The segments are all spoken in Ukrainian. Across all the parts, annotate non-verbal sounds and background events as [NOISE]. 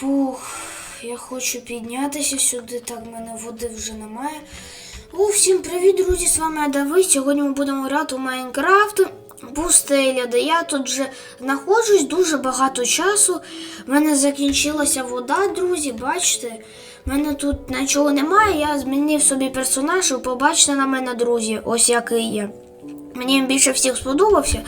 Фух, я хочу піднятися сюди, так в мене води вже немає. О, всім привіт, друзі! З вами Давид. Сьогодні ми будемо грати у Майнкрафт. Пустеля, де я тут вже знаходжусь дуже багато часу. В мене закінчилася вода, друзі. Бачите? В мене тут нічого немає. Я змінив собі персонаж, і побачите на мене, друзі, ось який є. Мені він більше всіх сподобався.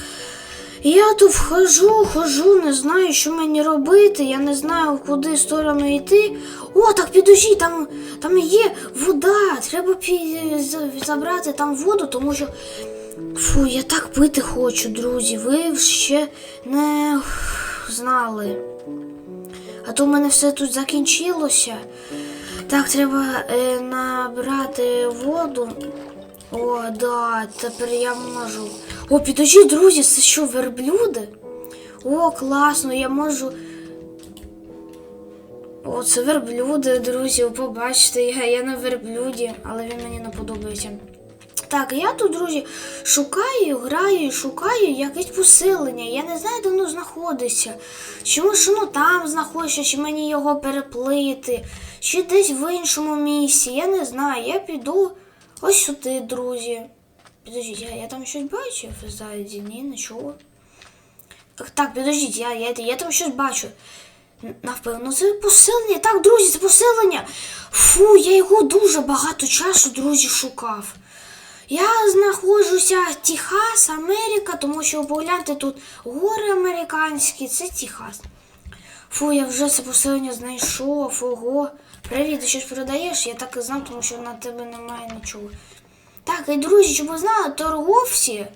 Я тут вхожу, хожу, не знаю, що мені робити, я не знаю, куди сторону йти. О, так підожди, там, там є вода. Треба забрати там воду, тому що. Фу, я так пити хочу, друзі. Ви ще не знали. А то в мене все тут закінчилося. Так, треба е, набрати воду. О, да, тепер я можу. О, підожди, друзі, це що, верблюди? О, класно, я можу. О, це верблюди, друзі, побачите, я, я на верблюді, але він мені не подобається. Так, я тут, друзі, шукаю, граю шукаю якесь посилення. Я не знаю, де воно знаходиться. Чи може воно там знаходиться, чи мені його переплити, чи десь в іншому місці. Я не знаю. Я піду ось сюди, друзі. Підождіть, я, я там щось бачив ззаді? Ні, нічого. Так, підождіть, я, я, я там щось бачу. Напевно, це посилення. Так, друзі, це посилення. Фу, я його дуже багато часу, друзі, шукав. Я знаходжуся Техас, Америка, тому що погляньте тут гори американські, це Техас. Фу, я вже це посилення знайшов. Ого. Привіт, ти щось продаєш? Я так і знав, тому що на тебе немає нічого. Так, і друзі, щоб ви знали, торговці,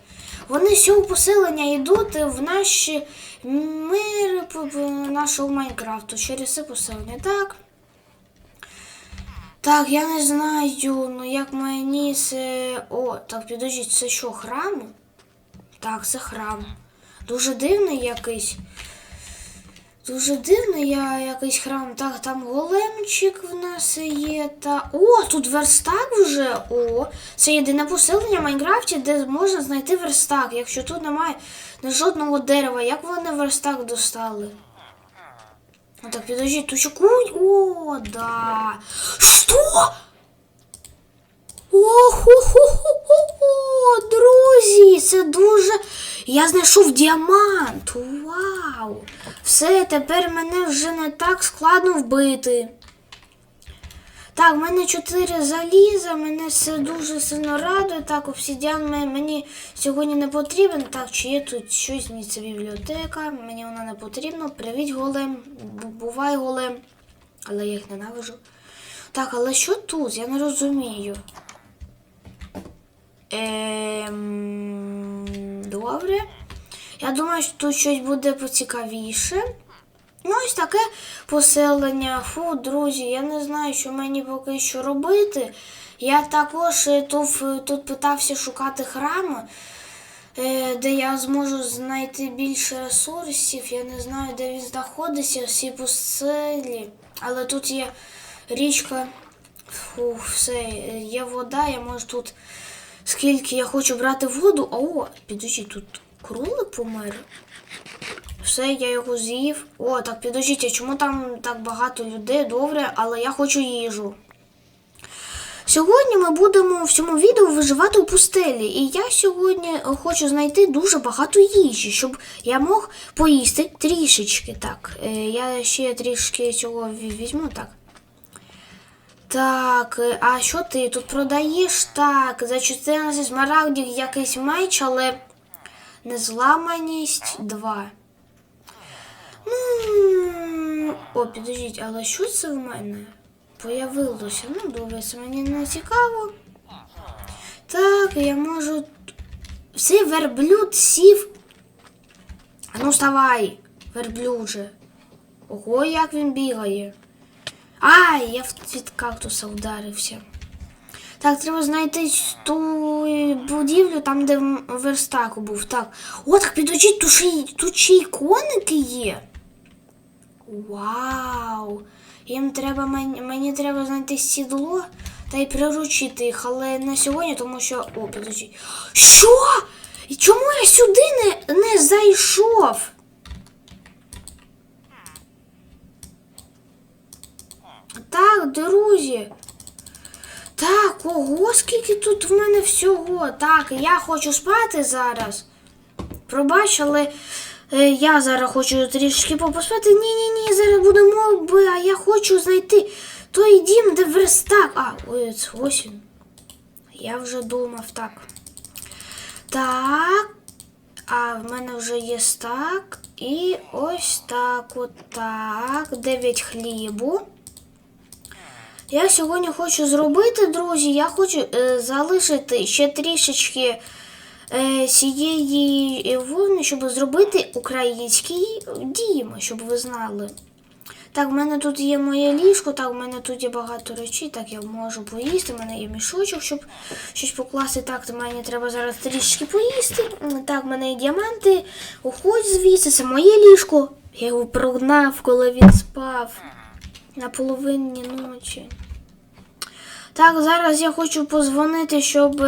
вони з цього посилення йдуть в наші мир нашого Майнкрафту через це посилення. Так. Так, я не знаю, ну як мені це. О, так, підождіть, це що, храм? Так, це храм. Дуже дивний якийсь. Дуже дивний я якийсь храм. Так, там големчик в нас є. Та. О, тут верстак вже. О, це єдине посилення в Майнкрафті, де можна знайти верстак. Якщо тут немає жодного дерева, як вони верстак достали? Ну так, підожди, тут ще кунь. О, да. Що? Охо-хо-хо-хо, друзі, це дуже. Я знайшов діамант. Вау! Все, тепер мене вже не так складно вбити. Так, в мене чотири заліза, мене це дуже сильно радує. Так, обсидіан ме- мені сьогодні не потрібен. Так, чи є тут щось, ні, це бібліотека, мені вона не потрібна. Привіт, голем. Бувай голем. Але я їх ненавижу. Так, але що тут? Я не розумію. Ем, добре. Я думаю, що тут щось буде поцікавіше. Ну, ось таке поселення. Фу, друзі, я не знаю, що мені поки що робити. Я також е, тут, е, тут питався шукати храм, е, де я зможу знайти більше ресурсів. Я не знаю, де він знаходиться, всі поселі. Але тут є річка. Фу, все, є вода, я можу тут. Скільки я хочу брати воду. О, підожди, тут кролик помер. Все, я його з'їв. О, так підождіть, а чому там так багато людей? Добре, але я хочу їжу. Сьогодні ми будемо в цьому відео виживати у пустелі. І я сьогодні хочу знайти дуже багато їжі, щоб я мог поїсти трішечки. Так, е, я ще трішки цього візьму, так. Так, е, а що ти тут продаєш? Так, за 14 смарагдів якийсь меч, але незламаність 2. М, О, підождіть, але що це в мене? Появилося. Ну, добре, це мені не цікаво. Так, я можу. Все, верблюд сів. Ну вставай, верблюдже. Ого, як він бігає. Ай, я в- від кактуса вдарився. Так, треба знайти ту будівлю, там, де м- верстак був. Так. О, так підождіть, тут тут ще й коники є. Вау! Їм треба мені, треба знайти сідло та й приручити їх, але не сьогодні, тому що. О, підождіть. Що? І чому я сюди не, не зайшов? Так, друзі. Так, ого, скільки тут в мене всього. Так, я хочу спати зараз. Пробач, але я зараз хочу трішки поспати. Ні, ні, зараз буде моби, а я хочу знайти той дім, де верстак. А, це ось він. Я вже думав так. Так. А в мене вже є стак. І ось так, от так. 9 хлібу. Я сьогодні хочу зробити, друзі, я хочу е, залишити ще трішечки е, цієї вовни, щоб зробити український дім, щоб ви знали. Так, в мене тут є моє ліжко, так, в мене тут є багато речей, так я можу поїсти, в мене є мішочок, щоб щось покласти. Так, то мені треба зараз трішки поїсти. Так, в мене є діаманти. Уходь звідси, це моє ліжко. Я його прогнав, коли він спав на половині ночі. Так, зараз я хочу позвонити, щоб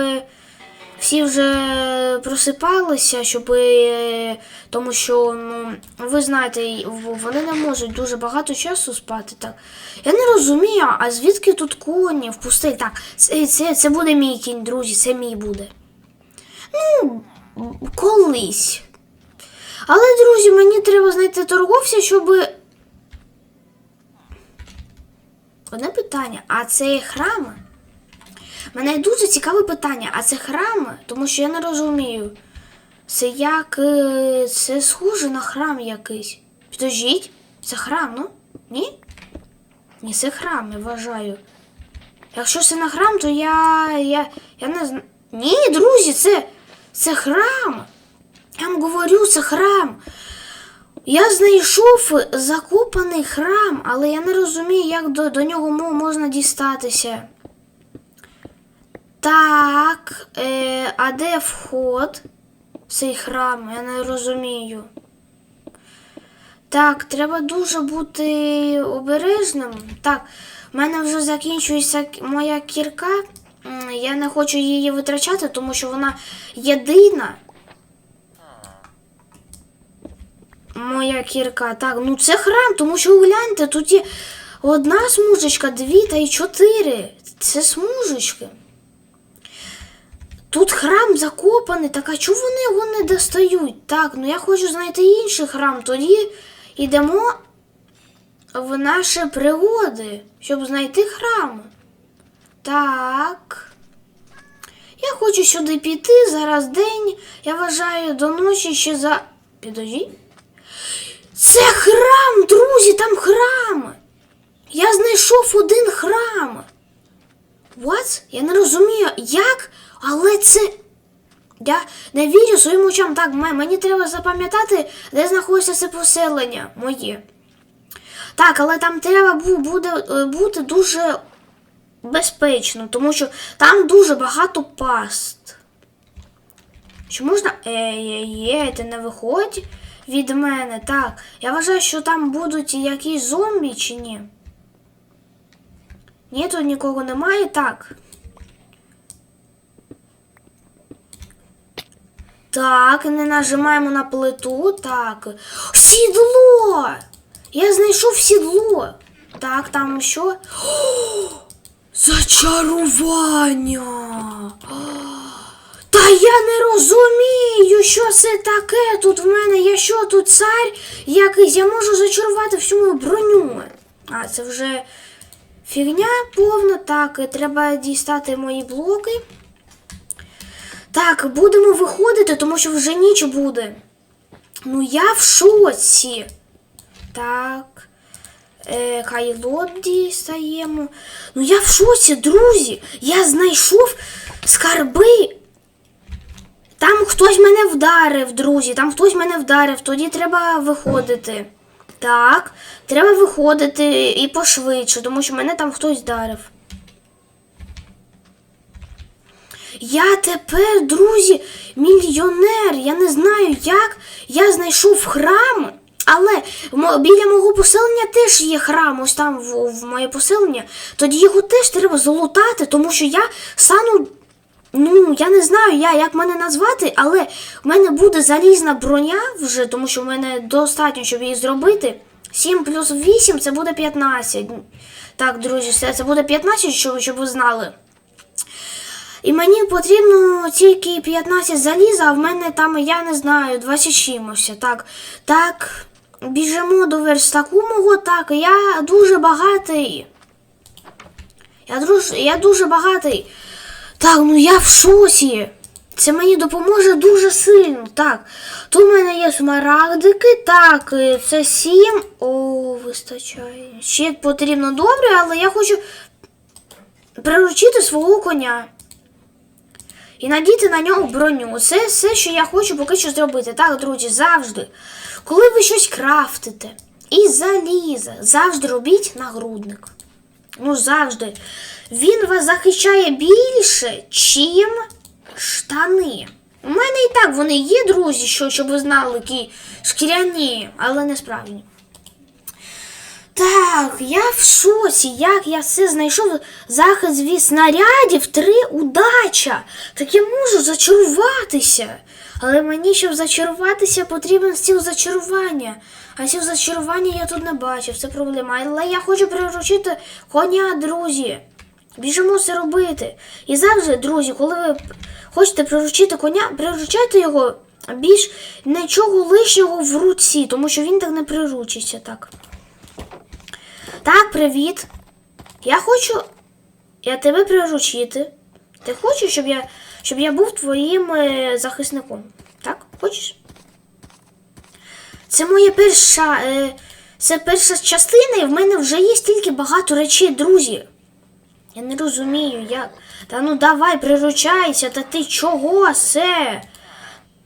всі вже просипалися, щоб е, тому що, ну, ви знаєте, вони не можуть дуже багато часу спати. Так. Я не розумію, а звідки тут коні в пустелі? Так, це, це, це буде мій кінь, друзі, це мій буде. Ну, колись. Але, друзі, мені треба знайти торговця, щоб. Одне питання, а це храми? Мене дуже цікаве питання, а це храми? Тому що я не розумію. Це як. е, Це схоже на храм якийсь. Підождіть, це храм, ну? Ні? Ні, це храм, я вважаю. Якщо це на храм, то я. я, я не знаю. Ні, друзі, це. Це храм. Я вам говорю, це храм. Я знайшов закопаний храм, але я не розумію, як до, до нього можна дістатися. Так, е, а де вход в цей храм? Я не розумію. Так, треба дуже бути обережним. Так, в мене вже закінчується моя кірка. Я не хочу її витрачати, тому що вона єдина. Моя кірка. Так, ну це храм, тому що гляньте, тут є одна смужечка, дві та й чотири. Це смужечки. Тут храм закопаний, так а чому вони його не достають? Так, ну я хочу знайти інший храм. Тоді йдемо в наші пригоди, щоб знайти храм. Так. Я хочу сюди піти. Зараз день. Я вважаю до ночі ще за. Підожди. Це храм, друзі, там храм. Я знайшов один храм. What? Я не розумію, як, але це. Я не вірю своїм очам. Так, мені треба запам'ятати, де знаходиться це поселення моє. Так, але там треба буде е, бути дуже безпечно, тому що там дуже багато паст. Чи можна. Е-є, ти не виходь від мене. Так. Я вважаю, що там будуть якісь зомбі чи ні. Ні, тут нікого немає. Так. Так, не нажимаємо на плиту. Так. Сідло! Я знайшов сідло. Так, там що? [GASPS] Зачарування. Та я не розумію, що це таке тут в мене. Я що тут цар якийсь, я можу зачарувати всю мою броню. А, це вже фігня повна. Так, треба дістати мої блоки. Так, будемо виходити, тому що вже ніч буде. Ну я в шоці. Так. Е, кайло дістаємо. Ну я в шоці, друзі. Я знайшов скарби. Там хтось мене вдарив, друзі. Там хтось мене вдарив. Тоді треба виходити. Так, треба виходити і пошвидше, тому що мене там хтось вдарив. Я тепер, друзі, мільйонер. Я не знаю як. Я знайшов храм, але біля мого поселення теж є храм, ось там в, в моє поселення. Тоді його теж треба залутати, тому що я стану. Ну, я не знаю, я, як мене назвати, але в мене буде залізна броня вже, тому що в мене достатньо, щоб її зробити. 7 плюс 8 це буде 15. Так, друзі, це, буде 15, щоб, щоб ви знали. І мені потрібно тільки 15 заліза, а в мене там, я не знаю, 20 чимось. Так, так, біжимо до верстаку мого, так, я дуже багатий. Я дуже, я дуже багатий. Так, ну я в шоці. Це мені допоможе дуже сильно. Так. Тут в мене є смарагдики. Так, е, це сім. О, вистачає. Ще потрібно добре, але я хочу приручити свого коня. І надіти на нього броню. Це все, що я хочу поки що зробити. Так, друзі, завжди. Коли ви щось крафтите і заліза, завжди робіть нагрудник. Ну, завжди. Він вас захищає більше, чим штани. У мене і так вони є, друзі, що, щоб ви знали, які шкіряні, але не справжні. Так, я в шоці, як я все знайшов. Захист від снарядів, три удача. Так я можу зачаруватися. Але мені, щоб зачаруватися, потрібен стіл зачарування. А стіл зачарування я тут не бачив, це проблема. Але я хочу приручити коня, друзі. Біжимо це робити. І завжди, друзі, коли ви хочете приручити коня, приручайте його більш нічого лишнього в руці, тому що він так не приручиться так. Так, привіт. Я хочу. Я тебе приручити. Ти хочеш, щоб я, щоб я був твоїм е, захисником? Так? Хочеш? Це моя перша. Е, це перша частина, і в мене вже є стільки багато речей, друзі. Я не розумію, як. Та ну давай, приручайся, та ти чого це?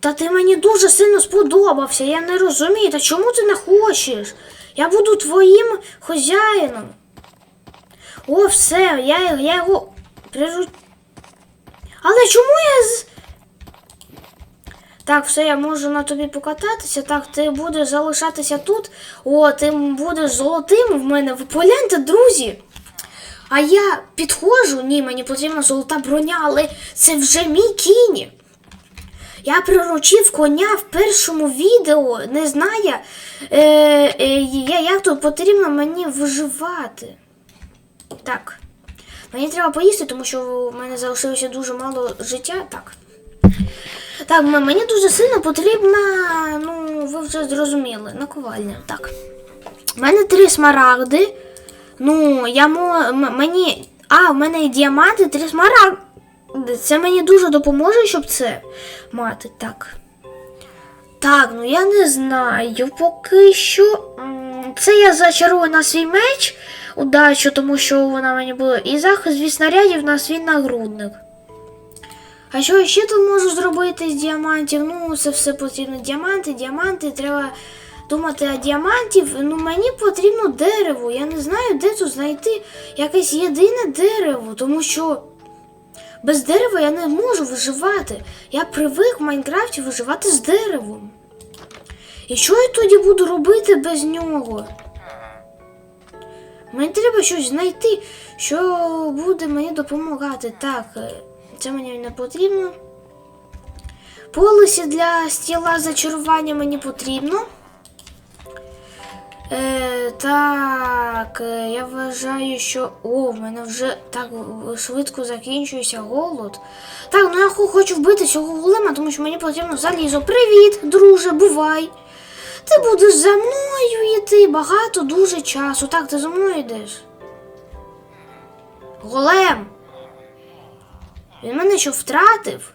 Та ти мені дуже сильно сподобався, я не розумію, та чому ти не хочеш? Я буду твоїм хазяїном. О, все, я, я його приру... Але чому я з. Так, все, я можу на тобі покататися. Так, ти будеш залишатися тут. О, ти будеш золотим в мене. Ви погляньте, друзі. А я підходжу, ні, мені потрібна золота броня, але це вже мій кінь. Я приручив коня в першому відео, не знає, е, е, як тут потрібно мені виживати. Так. Мені треба поїсти, тому що в мене залишилося дуже мало життя. Так. Так, мені дуже сильно потрібна, ну, ви вже зрозуміли, наковальня. Так. У мене три смарагди. Ну, я мо, мені. А, в мене і діаманти, три смарагди. Це мені дуже допоможе, щоб це мати. Так. Так, ну я не знаю. Поки що. Це я зачарую на свій меч удачу, тому що вона мені була. І захист від снарядів на свій нагрудник. А що ще тут можу зробити з діамантів? Ну, це все потрібно. Діаманти, діаманти, треба думати о діамантів. Ну, мені потрібно дерево. Я не знаю, де тут знайти якесь єдине дерево, тому що без дерева я не можу виживати. Я привик в Майнкрафті виживати з деревом. І що я тоді буду робити без нього? Мені треба щось знайти, що буде мені допомагати. Так, е, це мені не потрібно. Полисі для стіла зачарування мені потрібно. Е, так, е, я вважаю, що. О, в мене вже так швидко закінчується голод. Так, ну я хочу вбити цього голема, тому що мені потрібно залізо. Привіт, друже, бувай. Ти будеш за мною йти багато дуже часу. Так, ти за мною йдеш. Голем. Він мене що втратив?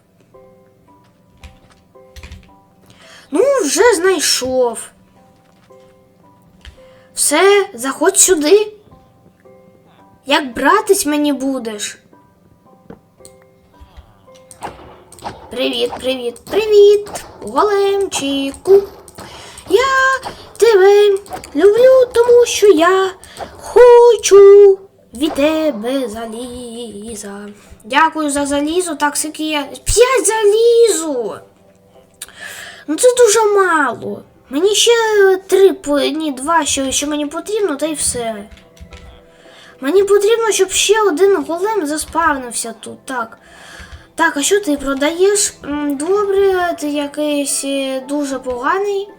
Ну, вже знайшов. Все, заходь сюди. Як братись мені будеш? Привіт, привіт, привіт, големчику. Я тебе люблю, тому що я хочу від тебе заліза. Дякую за залізо, так скільки я. П'ять залізу. Ну це дуже мало. Мені ще три, ні, два, що, що мені потрібно, та й все. Мені потрібно, щоб ще один голем заспавнився тут. Так. Так, а що ти продаєш? Добре, ти якийсь е, дуже поганий.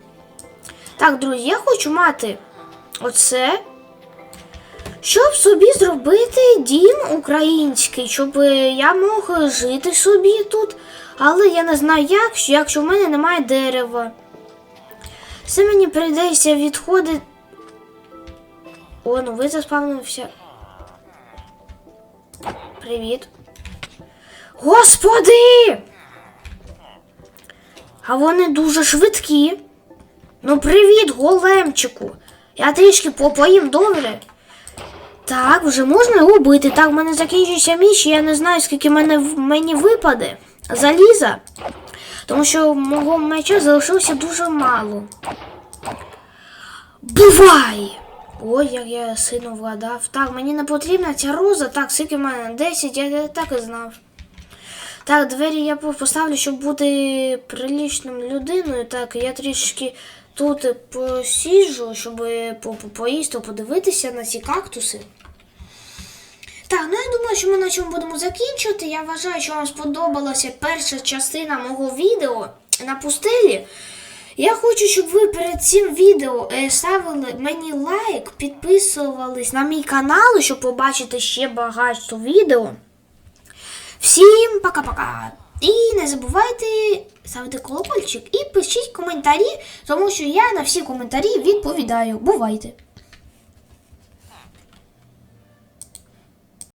Так, друзі, я хочу мати Оце. Щоб собі зробити дім український, щоб е, я мог жити собі тут. Але я не знаю як, якщо в мене немає дерева. Це мені прийдеться відходити. О, ну ви заспавнився. Привіт. Господи! А вони дуже швидкі. Ну, привіт, големчику. Я трішки попоїм добре. Так, вже можна його бити. Так, в мене закінчується міч, і я не знаю, скільки мене, мені випаде заліза. Тому що мого меча залишилося дуже мало. Бувай! Ой, як я сильно вгадав. Так, мені не потрібна ця роза. Так, скільки в мене 10, я, я так і знав. Так, двері я поставлю, щоб бути прилічним людиною. Так, я трішки тут посіжу, щоб по- по- поїсти, подивитися на ці кактуси. Так, ну я думаю, що ми на цьому будемо закінчувати. Я вважаю, що вам сподобалася перша частина мого відео на пустелі. Я хочу, щоб ви перед цим відео е, ставили мені лайк, підписувались на мій канал, щоб побачити ще багато відео. Всім пока-пока! І не забувайте ставити колокольчик і пишіть коментарі, тому що я на всі коментарі відповідаю. Бувайте!